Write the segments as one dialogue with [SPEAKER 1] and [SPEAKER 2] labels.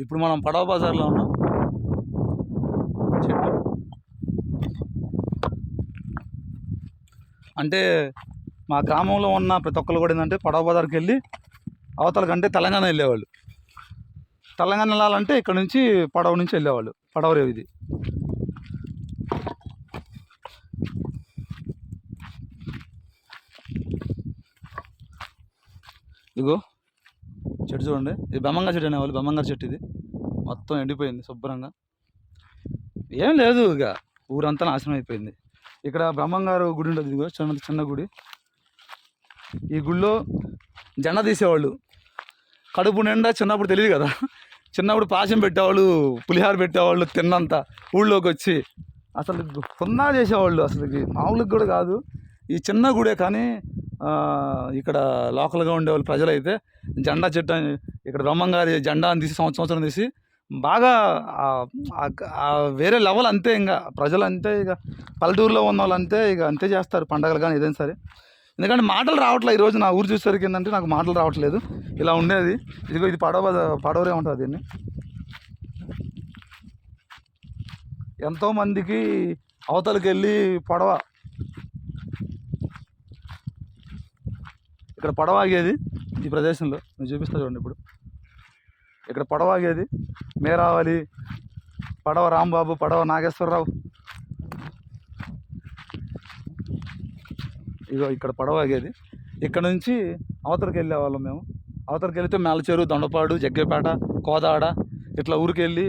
[SPEAKER 1] ఇప్పుడు మనం పడవ బజార్లో ఉన్నాం. చెట్టు అంటే మా గ్రామంలో ఉన్న ప్రతి ఒక్కరు కూడా ఏంటంటే పడవ బజార్కి వెళ్ళి అవతల కంటే తెలంగాణ వెళ్ళేవాళ్ళు. తెలంగాణ వెళ్ళాలంటే ఇక్కడ నుంచి పడవ నుంచి వెళ్ళేవాళ్ళు. పడవ రేవు ఇది. ఇగో. చెట్టు చూడండి. ఇది బెమ్మంగా చెట్టు అనేవాళ్ళు బెమ్మంగా చెట్టు ఇది. మొత్తం ఎండిపోయింది శుభ్రంగా. ఏం లేదు ఇక ఊరంతా నాశనం అయిపోయింది. ఇక్కడ బ్రహ్మంగారు గుడి ఉండదు ఇదిగో చిన్న చిన్న గుడి. ఈ గుడిలో జెండా తీసేవాళ్ళు. కడుపు నిండా చిన్నప్పుడు తెలియదు కదా. చిన్నప్పుడు పాశం పెట్టేవాళ్ళు పులిహార పెట్టేవాళ్ళు తిన్నంత ఊళ్ళోకి వచ్చి. అసలు సున్నా చేసేవాళ్ళు అసలు మామూలుగా కూడా కాదు. ఈ చిన్న గుడే కానీ ఇక్కడ లోకల్గా ఉండే వాళ్ళు ప్రజలైతే జెండా చెట్టు ఇక్కడ ఇక్కడ బ్రహ్మంగారి జెండాని తీసి సంవత్సరం సంవత్సరం తీసి బాగా వేరే లెవెల్ అంతే ఇంకా ప్రజలు అంతే ఇక పల్లెటూరులో ఉన్న వాళ్ళు అంతే ఇక అంతే చేస్తారు పండగలు కానీ ఏదైనా సరే. ఎందుకంటే మాటలు రావట్లేదు ఈరోజు నా ఊరు చూసేసరికి ఏంటంటే నాకు మాటలు రావట్లేదు. ఇలా ఉండేది. ఇదిగో ఇది పడవ పడవరే ఉంటుంది దీన్ని. ఎంతోమందికి అవతలకి వెళ్ళి పడవ ఇక్కడ పడవాగేది ఈ ప్రదేశంలో. నేను చూపిస్తా చూడండి ఇప్పుడు. ఇక్కడ పడవ ఆగేది మేరావలి పడవ రాంబాబు పడవ నాగేశ్వరరావు. ఇగో ఇక్కడ పడవ ఆగేది ఇక్కడ నుంచి అవతలకి వెళ్ళేవాళ్ళం మేము. అవతలకి వెళితే మేలచేరు దొండపాడు జగ్గేపేట కోదాడ ఇట్లా ఊరికి వెళ్ళి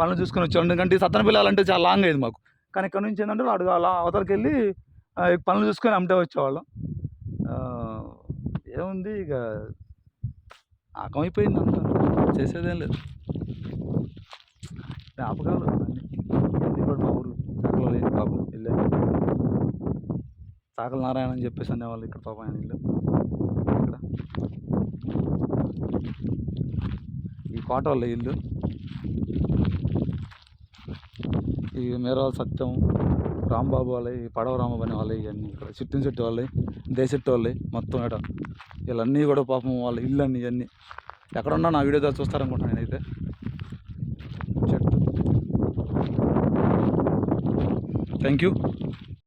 [SPEAKER 1] పనులు చూసుకొని వచ్చాం ఎందుకంటే సత్తన పిల్లాలంటే చాలా లాంగ్ అయ్యేది మాకు. కానీ ఇక్కడ నుంచి ఏంటంటే అడుగు అలా అవతలకి వెళ్ళి పనులు చూసుకొని అమ్మటే వచ్చేవాళ్ళం. ఏముంది ఇక? ఆకమైపోయింది అంత. చేసేదేం లేదు. జ్ఞాపకాలు అన్నీ. కూడా మా ఊరు చాకలి పాపం ఇల్లే. చాకల నారాయణ అని చెప్పేసి అనేవాళ్ళు ఇక్కడ పాపం ఆయన ఇల్లు. ఇక్కడ. ఈ కోట వాళ్ళ ఇల్లు. ఈ మేరాల సత్యం రాంబాబు వాళ్ళే ఈ పడవ రాంబాబు అనే ఇవన్నీ ఇక్కడ. చిట్టిన చెట్టు వాళ్ళే దేశెట్టు వాళ్ళే మొత్తం ఇక్కడ వీళ్ళన్నీ కూడా పాపం వాళ్ళ ఇల్లు అన్నీ ఇవన్నీ. ఎక్కడున్నా నా వీడియో ద్వారా చూస్తారనుకుంటాను నేనైతే. చెట్టు. Thank you